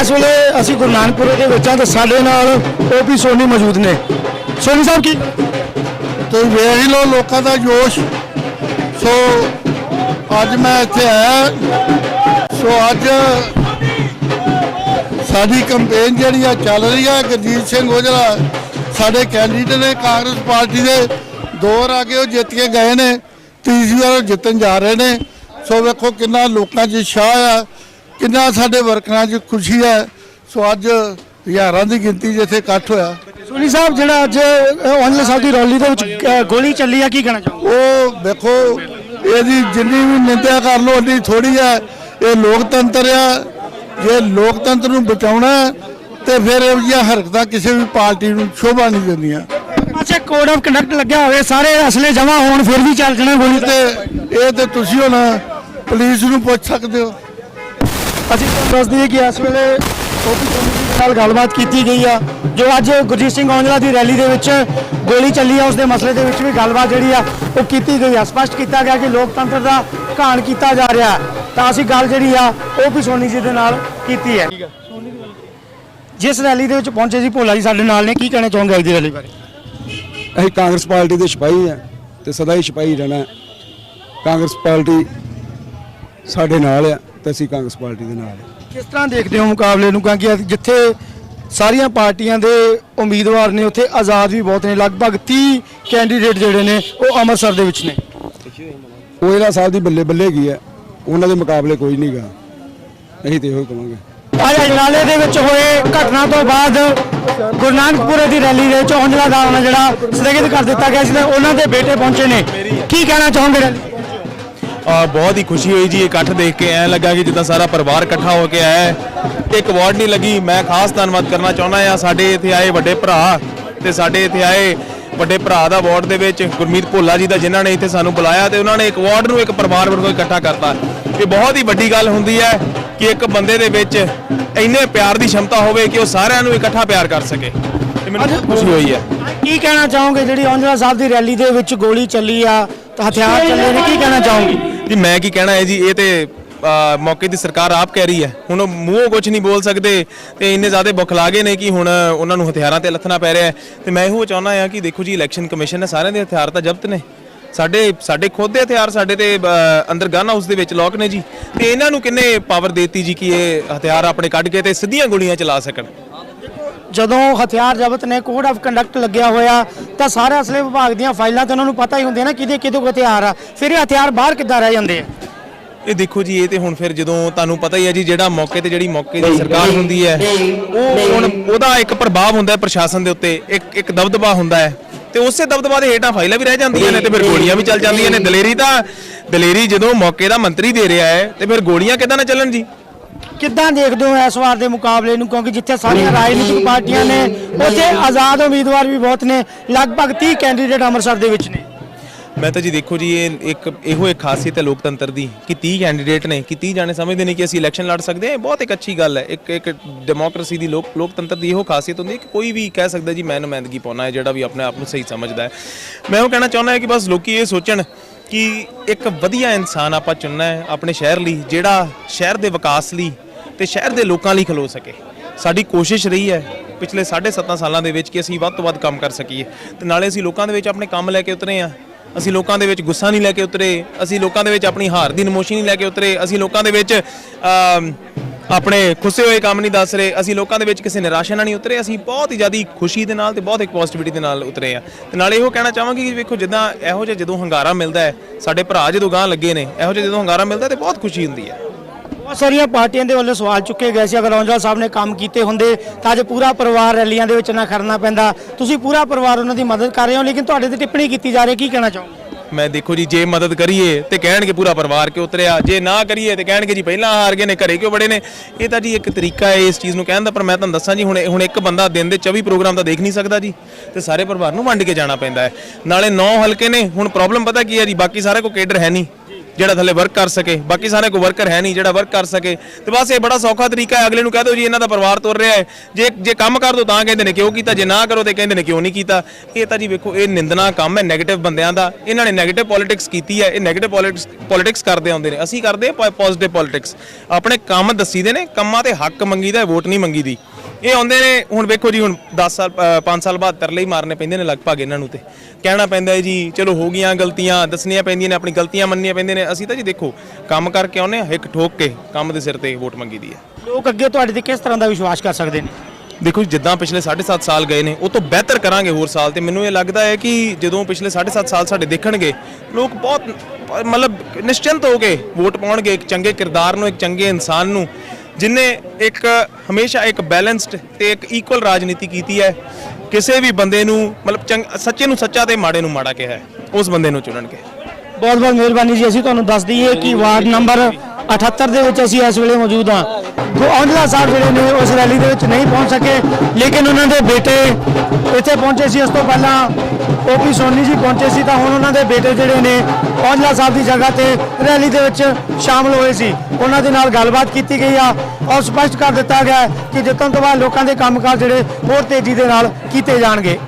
ਇਸ ਵੇਲੇ ਅਸੀਂ ਗੁਰੂ ਨਾਨਕਪੁਰੇ ਦੇ ਵਿੱਚ ਹਾਂ ਤੇ ਸਾਡੇ ਨਾਲ ਓਪੀ ਸੋਨੀ ਮੌਜੂਦ ਨੇ। ਸੋਨੀ ਸਾਹਿਬ ਕੀ ਤੁਸੀਂ ਵੇਖ ਹੀ ਲਓ ਲੋਕਾਂ ਦਾ ਜੋਸ਼। ਸੋ ਅੱਜ ਮੈਂ ਇੱਥੇ ਆਇਆ। ਸੋ ਅੱਜ ਸਾਡੀ ਕੰਪੇਨ ਜਿਹੜੀ ਆ ਚੱਲ ਰਹੀ ਆ, ਗੁਰਜੀਤ ਸਿੰਘ ਔਜਲਾ ਸਾਡੇ ਕੈਂਡੀਡੇਟ ਨੇ, ਕਾਂਗਰਸ ਪਾਰਟੀ ਦੇ ਦੋ ਵਾਰ ਆ ਕੇ ਉਹ ਜਿੱਤ ਕੇ ਗਏ ਨੇ, ਤੀਸਰੀ ਵਾਰ ਜਿੱਤਣ ਜਾ ਰਹੇ ਨੇ। ਸੋ ਵੇਖੋ ਕਿੰਨਾ ਲੋਕਾਂ 'ਚ ਸ਼ਾਹ ਆ। ਕਿੰਨਾ ਸਾਡੇ ਵਰਕਰਾਂ 'ਚ ਖੁਸ਼ੀ ਹੈ। ਸੋ ਅੱਜ ਹਜ਼ਾਰਾਂ ਦੀ ਗਿਣਤੀ 'ਚ ਇੱਥੇ ਇਕੱਠ ਹੋਇਆ। ਸੋਨੀ ਸਾਹਿਬ ਜਿਹੜਾ ਅੱਜ ਔਜਲਾ ਸਾਹਿਬ ਦੀ ਰੈਲੀ ਦੇ ਵਿੱਚ ਅ, ਗੋਲੀ ਚੱਲੀ ਆ ਕੀ ਕਹਿਣਾ ਚਾਹੋਗੇ? ਉਹ ਵੇਖੋ ਇਹਦੀ ਜਿੰਨੀ ਵੀ ਨਿੰਦਿਆ ਕਰ ਲੋ ਓਨੀ ਥੋੜੀ ਹੈ। ਇਹ ਲੋਕਤੰਤਰ ਆ। ਜੇ ਲੋਕਤੰਤਰ ਨੂੰ ਬਚਾਉਣਾ ਹੈ, ਤੇ ਫਿਰ ਇਹ ਜਿਹੀਆਂ ਹਰਕਤਾਂ ਕਿਸੇ ਵੀ ਪਾਰਟੀ ਨੂੰ ਸ਼ੋਭਾ ਨਹੀਂ ਦਿੰਦੀਆਂ। ਅੱਛਾ ਕੋਡ ਆਫ ਕੰਡਕਟ ਲੱਗਿਆ ਹੋਵੇ ਸਾਰੇ ਅਸਲੇ ਜਮਾ ਹੋਣ ਫਿਰ ਵੀ ਚੱਲ ਜਣਾ ਗੋਲੀ। ਤੇ ਤੇ ਇਹ ਤੇ ਤੁਸੀਂ ਹੁਣ ਪੁਲਿਸ ਨੂੰ ਪੁੱਛ ਸਕਦੇ ਹੋ। ਅਸੀਂ ਤੁਹਾਨੂੰ ਦੱਸ ਦਈਏ ਕਿ ਇਸ ਵੇਲੇ ਸੋਨੀ ਜੀ ਦੇ ਨਾਲ ਗੱਲਬਾਤ ਕੀਤੀ ਗਈ ਆ ਜੋ ਅੱਜ ਗੁਰਜੀਤ ਸਿੰਘ ਔਜਲਾ ਦੀ ਰੈਲੀ ਦੇ ਵਿੱਚ ਗੋਲੀ ਚੱਲੀ ਆ ਉਸ ਦੇ ਮਸਲੇ ਦੇ ਵਿੱਚ ਵੀ ਗੱਲਬਾਤ ਜਿਹੜੀ ਆ ਉਹ ਕੀਤੀ ਗਈ ਆ। ਸਪਸ਼ਟ ਕੀਤਾ ਗਿਆ ਕਿ ਲੋਕਤੰਤਰ ਦਾ ਘਾਣ ਕੀਤਾ ਜਾ ਰਿਹਾ ਤਾਂ ਅਸੀਂ ਗੱਲ ਜਿਹੜੀ ਆ ਓਪੀ ਸੋਨੀ ਜੀ ਦੇ ਨਾਲ ਕੀਤੀ ਹੈ। ਜਿਸ ਰੈਲੀ ਦੇ ਵਿੱਚ ਪਹੁੰਚੇ ਸੀ ਭੋਲਾ ਜੀ ਸਾਡੇ ਨਾਲ ਨੇ ਕੀ ਕਹਿਣਾ ਚਾਹੋਗੇ ਅੱਜ ਦੀ ਰੈਲੀ ਬਾਰੇ? ਅਸੀਂ ਕਾਂਗਰਸ ਪਾਰਟੀ ਦੇ ਸਿਪਾਹੀ ਆ ਤੇ ਸਦਾ ਹੀ ਸਿਪਾਹੀ ਰਹਿਣਾ ਹੈ। ਕਾਂਗਰਸ ਪਾਰਟੀ ਸਾਡੇ ਨਾਲ ਆ। ਤੇ ਅਸੀਂ ਕਾਂਗਰਸ ਪਾਰਟੀ ਦੇ ਨਾਲ। ਕਿਸ ਤਰ੍ਹਾਂ ਦੇਖਦੇ ਹੋ ਮੁਕਾਬਲੇ ਨੂੰ? ਕਿਉਂਕਿ ਅੱਜ ਜਿੱਥੇ ਸਾਰੀਆਂ ਪਾਰਟੀਆਂ ਦੇ ਉਮੀਦਵਾਰ ਨੇ ਉੱਥੇ ਆਜ਼ਾਦ ਵੀ ਬਹੁਤ ਨੇ। ਲਗਭਗ 30 ਕੈਂਡੀਡੇਟ ਜਿਹੜੇ ਨੇ ਉਹ ਅੰਮ੍ਰਿਤਸਰ ਦੇ ਵਿੱਚ ਨੇ। ਕੋਇਲਾ ਸਾਹਿਬ ਦੀ ਬੱਲੇ ਬੱਲੇ ਗਈ ਹੈ? ਉਹਨਾਂ ਦੇ ਮੁਕਾਬਲੇ ਕੋਈ ਨਹੀਂਗਾ ਅਸੀਂ ਤੇ ਇਹੋ ਹੀ ਕਵਾਂਗੇ। ਅੱਜ ਅਜਨਾਲੇ ਦੇ ਵਿੱਚ ਹੋਏ ਘਟਨਾ ਤੋਂ ਬਾਅਦ ਗੁਰੂ ਨਾਨਕਪੁਰੇ ਦੀ ਰੈਲੀ ਦੇ ਵਿੱਚ ਔਂਜਲਾ ਦਾ ਜਿਹੜਾ ਸਥਗਿਤ ਕਰ ਦਿੱਤਾ ਗਿਆ ਸੀ ਤੇ ਉਹਨਾਂ ਦੇ ਬੇਟੇ ਪਹੁੰਚੇ ਨੇ। ਕੀ ਕਹਿਣਾ ਚਾਹੋਗੇ ਰੈਲੀ? ਬਹੁਤ ਹੀ ਖੁਸ਼ੀ ਹੋਈ ਜੀ ਇਕੱਠ ਦੇਖ ਕੇ। ਐ ਲੱਗਾ ਕਿ ਜਿੱਦਾਂ ਸਾਰਾ ਪਰਿਵਾਰ ਇਕੱਠਾ ਹੋ ਕੇ ਆਇਆ ਹੈ। ਇੱਕ ਵਾਰਡ ਨਹੀਂ ਲੱਗੀ ਮੈਂ ਖਾਸ ਧੰਨਵਾਦ ਕਰਨਾ ਚਾਹੁੰਦਾ ਆ ਸਾਡੇ ਇੱਥੇ ਆਏ ਵੱਡੇ ਭਰਾ ਤੇ ਸਾਡੇ ਇੱਥੇ ਆਏ ਵੱਡੇ ਭਰਾ ਦਾ ਵਾਰਡ ਦੇ ਵਿੱਚ ਗੁਰਮੀਤ ਭੋਲਾ ਜੀ ਦਾ ਜਿਨ੍ਹਾਂ ਨੇ ਇੱਥੇ ਸਾਨੂੰ ਬੁਲਾਇਆ ਤੇ ਉਹਨਾਂ ਨੇ ਇੱਕ ਵਾਰਡ ਨੂੰ ਇੱਕ ਪਰਿਵਾਰ ਵਰਗੋਂ ਇਕੱਠਾ ਕਰਤਾ। ਇਹ ਬਹੁਤ ਹੀ ਵੱਡੀ ਗੱਲ ਹੁੰਦੀ ਹੈ ਕਿ ਇੱਕ ਬੰਦੇ ਦੇ ਵਿੱਚ ਇੰਨੇ ਪਿਆਰ ਦੀ ਸ਼ਮਤਾ ਹੋਵੇ ਕਿ ਉਹ ਸਾਰਿਆਂ ਨੂੰ ਇਕੱਠਾ ਪਿਆਰ ਕਰ ਸਕੇ। ਤੇ ਮੈਨੂੰ ਬਹੁਤ ਖੁਸ਼ੀ ਹੋਈ ਹੈ। ਕੀ ਕਹਿਣਾ ਚਾਹੋਗੇ? ਜਿਹੜੀ ਔਂਜਲਾ ਸਾਹਿਬ ਦੀ ਰੈਲੀ ਦੇ ਵਿੱਚ ਗੋਲੀ ਚੱਲੀ ਆ ਤਾਂ ਹਥਿਆਰ ਚੱਲੇ ਨੇ ਕੀ ਕਹਿਣਾ ਚਾਹੋਗੇ? ਜੀ ਮੈਂ ਕੀ ਕਹਿਣਾ ਹੈ ਜੀ, ਇਹ ਤੇ ਮੌਕੇ ਦੀ ਸਰਕਾਰ ਆਪ ਕਹਿ ਰਹੀ ਹੈ। ਹੁਣ ਉਹ ਮੂੰਹੋਂ ਕੁਝ ਨਹੀਂ ਬੋਲ ਸਕਦੇ ਤੇ ਇੰਨੇ ਜ਼ਿਆਦਾ ਬੁਖਲਾ ਗਏ ਨੇ ਕਿ ਹੁਣ ਉਹਨਾਂ ਨੂੰ ਹਥਿਆਰਾਂ ਤੇ ਲੱਥਣਾ ਪੈ ਰਿਹਾ ਹੈ। ਤੇ ਮੈਂ ਇਹੋ ਚਾਹੁੰਦਾ ਹਾਂ ਕਿ ਦੇਖੋ ਜੀ, ਇਲੈਕਸ਼ਨ ਕਮਿਸ਼ਨ ਨੇ ਸਾਰਿਆਂ ਦੇ ਹਥਿਆਰ ਤਾਂ ਜ਼ਬਤ ਨੇ। ਸਾਡੇ ਸਾਡੇ ਖੁਦ ਦੇ ਹਥਿਆਰ ਸਾਡੇ ਤੇ ਅੰਦਰ ਗਨ ਹਾਊਸ ਦੇ ਵਿੱਚ ਲੋਕ ਨੇ ਜੀ। ਤੇ ਇਹਨਾਂ ਨੂੰ ਕਿੰਨੇ ਪਾਵਰ ਦੇਤੀ ਜੀ ਕਿ ਇਹ ਹਥਿਆਰ ਆਪਣੇ ਕੱਢ ਕੇ ਤੇ ਸਿੱਧੀਆਂ ਗੋਲੀਆਂ ਚਲਾ ਸਕਣ? ਜਦੋਂ ਹਥਿਆਰ ਜ਼ਬਤ ਨੇ ਕੋਡ ਆਫ ਕੰਡਕਟ ਲੱਗਿਆ ਹੋਇਆ ਤਾਂ ਸਾਰੇ ਅਸਲੇ ਵਿਭਾਗ ਦੀਆਂ ਫਾਈਲਾਂ ਤੇ ਉਹਨਾਂ ਨੂੰ ਪਤਾ ਹੀ ਹੁੰਦੀਆਂ ਨਾ ਕਿਹਦੇ ਕਿਹਦੇ ਕੋਲ ਹਥਿਆਰ ਆ। ਫਿਰ ਇਹ ਹਥਿਆਰ ਬਾਹਰ ਕਿੱਦਾਂ ਰਹਿ ਜਾਂਦੇ ਆ? ਇਹ ਦੇਖੋ ਜੀ ਇਹ ਤੇ ਹੁਣ ਫਿਰ ਜਦੋਂ ਤੁਹਾਨੂੰ ਪਤਾ ਹੀ ਹੈ ਜੀ ਜਿਹੜਾ ਮੌਕੇ ਤੇ ਜਿਹੜੀ ਮੌਕੇ ਦੀ ਸਰਕਾਰ ਹੁੰਦੀ ਹੈ ਉਹ ਹੁਣ ਉਹਦਾ ਇੱਕ ਪ੍ਰਭਾਵ ਹੁੰਦਾ ਹੈ ਪ੍ਰਸ਼ਾਸਨ ਦੇ ਉੱਤੇ ਇੱਕ ਇੱਕ ਦਬਦਬਾ ਹੁੰਦਾ ਹੈ। ਤੇ ਉਸੇ ਦਬਦਬਾ ਦੇ ਹੇਠਾਂ ਫਾਈਲਾਂ ਵੀ ਰਹਿ ਜਾਂਦੀਆਂ ਨੇ ਤੇ ਫਿਰ ਗੋਲੀਆਂ ਵੀ ਚੱਲ ਜਾਂਦੀਆਂ ਨੇ। ਦਲੇਰੀ ਤਾਂ ਦਲੇਰੀ ਜਦੋਂ ਮੌਕੇ ਦਾ ਮੰਤਰੀ ਦੇ ਰਿਹਾ ਹੈ ਤੇ ਫਿਰ ਗੋਲੀਆਂ ਕਿੱਦਾਂ ਨਾ ਚੱਲਣ ਜੀ? ਕਿੱਦਾਂ ਦੇਖਦੇ ਹੋ ਇਸ ਵਾਰ ਦੇ ਮੁਕਾਬਲੇ ਨੂੰ? ਕਿਉਂਕਿ ਜਿੱਥੇ ਸਾਰੀਆਂ ਰਾਜਨੀਤਿਕ ਪਾਰਟੀਆਂ ਨੇ ਉੱਥੇ ਆਜ਼ਾਦ ਉਮੀਦਵਾਰ ਵੀ ਬਹੁਤ ਨੇ। ਲਗਭਗ 30 ਕੈਂਡੀਡੇਟ ਅੰਮ੍ਰਿਤਸਰ ਦੇ ਵਿੱਚ ਨੇ। ਮੈਂ ਤਾਂ ਜੀ ਦੇਖੋ ਜੀ ਇਹ ਇੱਕ ਇਹੋ ਇੱਕ ਖਾਸੀਅਤ ਹੈ ਲੋਕਤੰਤਰ ਦੀ ਕਿ 30 ਕੈਂਡੀਡੇਟ ਨੇ ਕਿ 30 ਜਾਣੇ ਸਮਝਦੇ ਨੇ ਕਿ ਅਸੀਂ ਇਲੈਕਸ਼ਨ ਲੜ ਸਕਦੇ ਹਾਂ। ਇਹ ਬਹੁਤ ਇੱਕ ਅੱਛੀ ਗੱਲ ਹੈ। ਇੱਕ ਇੱਕ ਡੈਮੋਕ੍ਰੇਸੀ ਦੀ ਲੋਕ ਲੋਕਤੰਤਰ ਦੀ ਇਹੋ ਖਾਸੀਅਤ ਹੁੰਦੀ ਹੈ ਕਿ ਕੋਈ ਵੀ ਕਹਿ ਸਕਦਾ ਜੀ ਮੈਂ ਨੁਮਾਇੰਦਗੀ ਪਾਉਣਾ ਹੈ ਜਿਹੜਾ ਵੀ ਆਪਣੇ ਆਪ ਨੂੰ ਸਹੀ ਸਮਝਦਾ ਹੈ। ਮੈਂ ਉਹ ਕਹਿਣਾ ਚਾਹੁੰਦਾ ਹਾਂ ਕਿ ਬਸ ਲੋਕੀ ਇਹ ਸੋਚਣ ਕਿ ਇੱਕ ਵਧੀਆ ਇਨਸਾਨ ਆਪਾਂ ਚੁਣਨਾ ਹੈ ਆਪਣੇ ਸ਼ਹਿਰ ਲਈ ਜਿਹੜਾ ਸ਼ਹਿਰ ਦੇ ਵਿਕਾਸ ਲਈ ਤੇ ਸ਼ਹਿਰ ਦੇ ਲੋਕਾਂ ਲਈ ਖਲੋ ਸਕੇ। ਸਾਡੀ ਕੋਸ਼ਿਸ਼ ਰਹੀ ਹੈ ਪਿਛਲੇ 7.5 ਸਾਲਾਂ ਦੇ ਵਿੱਚ ਕਿ ਅਸੀਂ ਵੱਧ ਤੋਂ ਵੱਧ ਕੰਮ ਕਰ ਸਕੀਏ। ਤੇ ਨਾਲੇ ਅਸੀਂ ਲੋਕਾਂ ਦੇ ਵਿੱਚ ਆਪਣੇ ਕੰਮ ਲੈ ਕੇ ਉਤਰੇ ਆ ਅਸੀਂ ਲੋਕਾਂ ਦੇ ਵਿੱਚ ਗੁੱਸਾ ਨਹੀਂ ਲੈ ਕੇ ਉਤਰੇ। ਅਸੀਂ ਲੋਕਾਂ ਦੇ ਵਿੱਚ ਆਪਣੀ ਹਾਰ ਦੀ ਨਮੋਸ਼ੀ ਨਹੀਂ ਲੈ ਕੇ ਉਤਰੇ। ਅਸੀਂ ਲੋਕਾਂ ਦੇ ਵਿੱਚ ਆਪਣੇ ਖੁੱਸੇ ਹੋਏ ਕੰਮ ਨਹੀਂ ਦੱਸ ਰਹੇ। ਅਸੀਂ ਲੋਕਾਂ ਦੇ ਵਿੱਚ ਕਿਸੇ ਨਿਰਾਸ਼ਾ ਨਾਲ ਨਹੀਂ ਉਤਰੇ। ਅਸੀਂ ਬਹੁਤ ਹੀ ਜ਼ਿਆਦੀ ਖੁਸ਼ੀ ਦੇ ਨਾਲ ਤੇ ਬਹੁਤ ਇੱਕ ਪੋਜ਼ਿਟਿਵਿਟੀ ਦੇ ਨਾਲ ਉਤਰੇ ਆ ਤੇ ਨਾਲੇ ਇਹੋ ਕਹਿਣਾ ਚਾਹਾਂਗੇ ਕਿ ਵੇਖੋ, ਜਿੱਦਾਂ ਇਹੋ ਜਿਹਾ ਜਦੋਂ ਹੰਗਾਰਾ ਮਿਲਦਾ ਹੈ, ਸਾਡੇ ਭਰਾ ਜਦੋਂ ਗਾਂ ਲੱਗੇ ਨੇ, ਇਹੋ ਜਿਹਾ ਜਦੋਂ ਹੰਗਾਰਾ ਮਿਲਦਾ ਤੇ ਬਹੁਤ ਖੁਸ਼ੀ ਹੁੰਦੀ ਹੈ। ਬਹੁਤ ਸਾਰੀਆਂ ਪਾਰਟੀਆਂ ਦੇ ਵੱਲੋਂ ਸਵਾਲ ਚੁੱਕੇ ਗਏ ਸੀ। ਅਗਰ ਔਂਜਲਾ ਸਾਹਿਬ ਨੇ ਕੰਮ ਕੀਤੇ ਹੁੰਦੇ ਤਾਂ ਅੱਜ ਪੂਰਾ ਪਰਿਵਾਰ ਰੈਲੀਆਂ ਦੇ ਵਿੱਚ ਨਾ ਖੜਨਾ ਪੈਂਦਾ। ਤੁਸੀਂ ਪੂਰਾ ਪਰਿਵਾਰ ਉਹਨਾਂ ਦੀ ਮਦਦ ਕਰ ਰਹੇ ਹੋ, ਲੇਕਿਨ ਤੁਹਾਡੇ ਤੇ ਟਿੱਪਣੀ ਕੀਤੀ ਜਾ ਰਹੀ ਹੈ। ਕੀ ਕਹਿਣਾ ਚਾਹੋਗੇ? ਮੈਂ ਦੇਖੋ ਜੀ, ਜੇ ਮਦਦ ਕਰੀਏ ਤੇ ਕਹਿਣਗੇ ਪੂਰਾ ਪਰਿਵਾਰ ਕਿ ਉਤਰਿਆ। ਜੇ ਨਾ ਕਰੀਏ ਤੇ ਕਹਿਣਗੇ ਜੀ ਪਹਿਲਾਂ ਹਾਰ ਗਏ ਨੇ, ਘਰੇ ਕਿਉਂ ਬੜੇ ਨੇ? ਇਹ ਤਾਂ ਜੀ ਇੱਕ ਤਰੀਕਾ ਹੈ ਇਸ ਚੀਜ਼ ਨੂੰ ਕਹਿਣ ਦਾ, ਪਰ ਮੈਂ ਤੁਹਾਨੂੰ ਦੱਸਾਂ ਜੀ, ਹੁਣ ਹੁਣ ਇੱਕ ਬੰਦਾ ਦਿਨ ਦੇ 24 ਪ੍ਰੋਗਰਾਮ ਤਾਂ ਦੇਖ ਨਹੀਂ ਸਕਦਾ ਜੀ। ਤੇ ਸਾਰੇ ਪਰਿਵਾਰ ਨੂੰ ਵੰਡ ਕੇ ਜਾਣਾ ਪੈਂਦਾ ਹੈ। ਨਾਲੇ 9 ਹਲਕੇ ਨੇ, ਹੁਣ ਪ੍ਰੋਬਲਮ ਪਤਾ ਕੀ ਹੈ ਜੀ, ਬਾਕੀ ਸਾਰਾ ਕੋ ਕੇਡਰ ਹੈ ਨਹੀਂ। ਜਿਹੜਾ ਥੱਲੇ ਵਰਕ ਕਰ ਸਕੇ। ਬਾਕੀ ਸਾਰੇ ਕੋਈ ਵਰਕਰ ਹੈ ਨਹੀਂ, ਜਿਹੜਾ ਵਰਕ ਕਰ ਸਕੇ। ਤੇ ਬਸ ਇਹ ਬੜਾ ਸੌਖਾ ਤਰੀਕਾ ਹੈ। ਅਗਲੇ ਨੂੰ ਕਹਿ ਦਿਓ ਜੀ, ਇਹਨਾਂ ਦਾ ਪਰਿਵਾਰ ਤੁਰ ਰਿਹਾ ਹੈ। ਜੇ ਜੇ ਕੰਮ ਕਰ ਦੋ ਤਾਂ ਕਹਿੰਦੇ ਨੇ ਕਿਉਂ ਕੀਤਾ, ਜੇ ਨਾ ਕਰੋ ਤੇ ਕਹਿੰਦੇ ਨੇ ਕਿਉਂ ਨਹੀਂ ਕੀਤਾ। ਇਹ ਤਾਂ ਜੀ ਵੇਖੋ, ਇਹ ਨਿੰਦਨਾ ਕੰਮ ਹੈ ਨੈਗੇਟਿਵ ਬੰਦਿਆਂ ਦਾ। ਇਹਨਾਂ ਨੇ ਨੈਗੇਟਿਵ ਪੋਲਿਟਿਕਸ ਕੀਤੀ ਹੈ। ਇਹ ਨੈਗੇਟਿਵ ਪੋਲਿਟਿਕਸ ਪੋਲਿਟਿਕਸ ਕਰਦੇ ਆਉਂਦੇ ਨੇ। ਅਸੀਂ ਕਰਦੇ ਆ ਪੋਜ਼ਿਟਿਵ ਪੋਲਿਟਿਕਸ ਆਪਣੇ ਕੰਮ ਦੱਸੀਦੇ ਨੇ, ਕੰਮਾਂ ਤੇ ਹੱਕ ਮੰਗੀਦਾ ਵੋਟ ਨਹੀਂ ਮੰਗੀਦੀ। ਇਹ ਆਉਂਦੇ ਨੇ ਹੁਣ ਵੇਖੋ ਜੀ ਹੁਣ 10 ਸਾਲ 5 ਸਾਲ ਬਾਅਦ ਤਰਲੇ ਹੀ ਮਾਰਨੇ ਪੈਂਦੇ ਨੇ ਲਗਭਗ ਇਹਨਾਂ ਨੂੰ ਤੇ। ਕਹਿਣਾ ਪੈਂਦਾ ਹੈ ਜੀ ਚਲੋ ਹੋ ਗਈਆਂ ਗਲਤੀਆਂ ਦੱਸਣੀਆਂ ਪੈਂਦੀਆਂ ਨੇ ਆਪਣੀ ਗਲਤੀਆਂ ਮੰਨਣੀਆਂ ਪੈਂਦੀਆਂ ਨੇ। ਅਸੀਂ ਤਾਂ ਜੀ ਦੇਖੋ ਕੰਮ ਕਰਕੇ ਆਉਂਦੇ ਹਾਂ ਇੱਕ ਠੋਕ ਕੇ ਕੰਮ ਦੇ ਸਿਰ ਤੇ ਵੋਟ ਮੰਗੀਦੀ ਹੈ। ਲੋਕ ਅੱਗੇ ਤੁਹਾਡੇ ਤੇ ਕਿਸ ਤਰ੍ਹਾਂ ਦਾ ਵਿਸ਼ਵਾਸ ਕਰ ਸਕਦੇ ਨੇ? ਦੇਖੋ ਜੀ, ਜਿੱਦਾਂ ਪਿਛਲੇ 7.5 ਸਾਲ ਗਏ ਨੇ ਉਹ ਤੋਂ ਬਿਹਤਰ ਕਰਾਂਗੇ ਹੋਰ ਸਾਲ ਤੇ। ਮੈਨੂੰ ਇਹ ਲੱਗਦਾ ਹੈ ਕਿ ਜਦੋਂ ਪਿਛਲੇ 7.5 ਸਾਲ ਸਾਡੇ ਦੇਖਣਗੇ ਲੋਕ ਬਹੁਤ ਮਤਲਬ ਨਿਸ਼ਚਿੰਤ ਹੋ ਕੇ ਵੋਟ ਪਾਉਣਗੇ ਇੱਕ ਚੰਗੇ ਕਿਰਦਾਰ ਨੂੰ ਇੱਕ ਚੰਗੇ ਇਨਸਾਨ ਨੂੰ। ਜਿਨੇ ਇੱਕ ਹਮੇਸ਼ਾ ਇੱਕ ਬੈਲੈਂਸਡ ਤੇ ਇੱਕ ਇਕੁਅਲ ਰਾਜਨੀਤੀ ਕੀਤੀ ਹੈ, ਕਿਸੇ ਵੀ ਬੰਦੇ ਨੂੰ ਮਤਲਬ ਚੰਗ- ਸੱਚੇ ਨੂੰ ਸੱਚਾ ਤੇ ਮਾੜੇ ਨੂੰ ਮਾੜਾ ਕਿਹਾ ਹੈ, ਉਸ ਬੰਦੇ ਨੂੰ ਚੁਣਨਗੇ ਬਹੁਤ ਬਹੁਤ ਮਿਹਰਬਾਨੀ ਜੀ, ਅਸੀਂ ਤੁਹਾਨੂੰ ਦੱਸ ਦਈਏ ਕਿ ਵਾਰਡ ਨੰਬਰ 78 ਦੇ ਵਿੱਚ ਅਸੀਂ ਇਸ ਵੇਲੇ ਮੌਜੂਦ ਹਾਂ। ਗੋ- ਔਜਲਾ ਸਾਹਿਬ ਜਿਹੜੇ ਨੇ ਉਸ ਰੈਲੀ ਦੇ ਵਿੱਚ ਨਹੀਂ ਪਹੁੰਚ ਸਕੇ। ਲੇਕਿਨ ਉਹਨਾਂ ਦੇ ਬੇਟੇ ਇੱਥੇ ਪਹੁੰਚੇ ਸੀ। ਉਸ ਤੋਂ ਪਹਿਲਾਂ ਓਪੀ ਸੋਨੀ ਜੀ ਪਹੁੰਚੇ ਸੀ, ਤਾਂ ਹੁਣ ਉਹਨਾਂ ਦੇ ਬੇਟੇ ਜਿਹੜੇ ਨੇ ਔਜਲਾ ਸਾਹਿਬ ਦੀ ਜਗ੍ਹਾ ਤੇ ਰੈਲੀ ਦੇ ਵਿੱਚ ਸ਼ਾਮਲ ਹੋਏ ਸੀ। ਉਹਨਾਂ ਦੇ ਨਾਲ ਗੱਲਬਾਤ ਕੀਤੀ ਗਈ ਆ। ਔਰ ਸਪਸ਼ਟ ਕਰ ਦਿੱਤਾ ਗਿਆ ਕਿ ਜਿੱਤਣ ਤੋਂ ਬਾਅਦ ਲੋਕਾਂ ਦੇ ਕੰਮਕਾਜ ਜਿਹੜੇ ਹੋਰ ਤੇਜ਼ੀ ਦੇ ਨਾਲ ਕੀਤੇ ਜਾਣਗੇ।